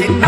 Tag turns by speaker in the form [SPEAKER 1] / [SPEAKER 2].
[SPEAKER 1] என்ன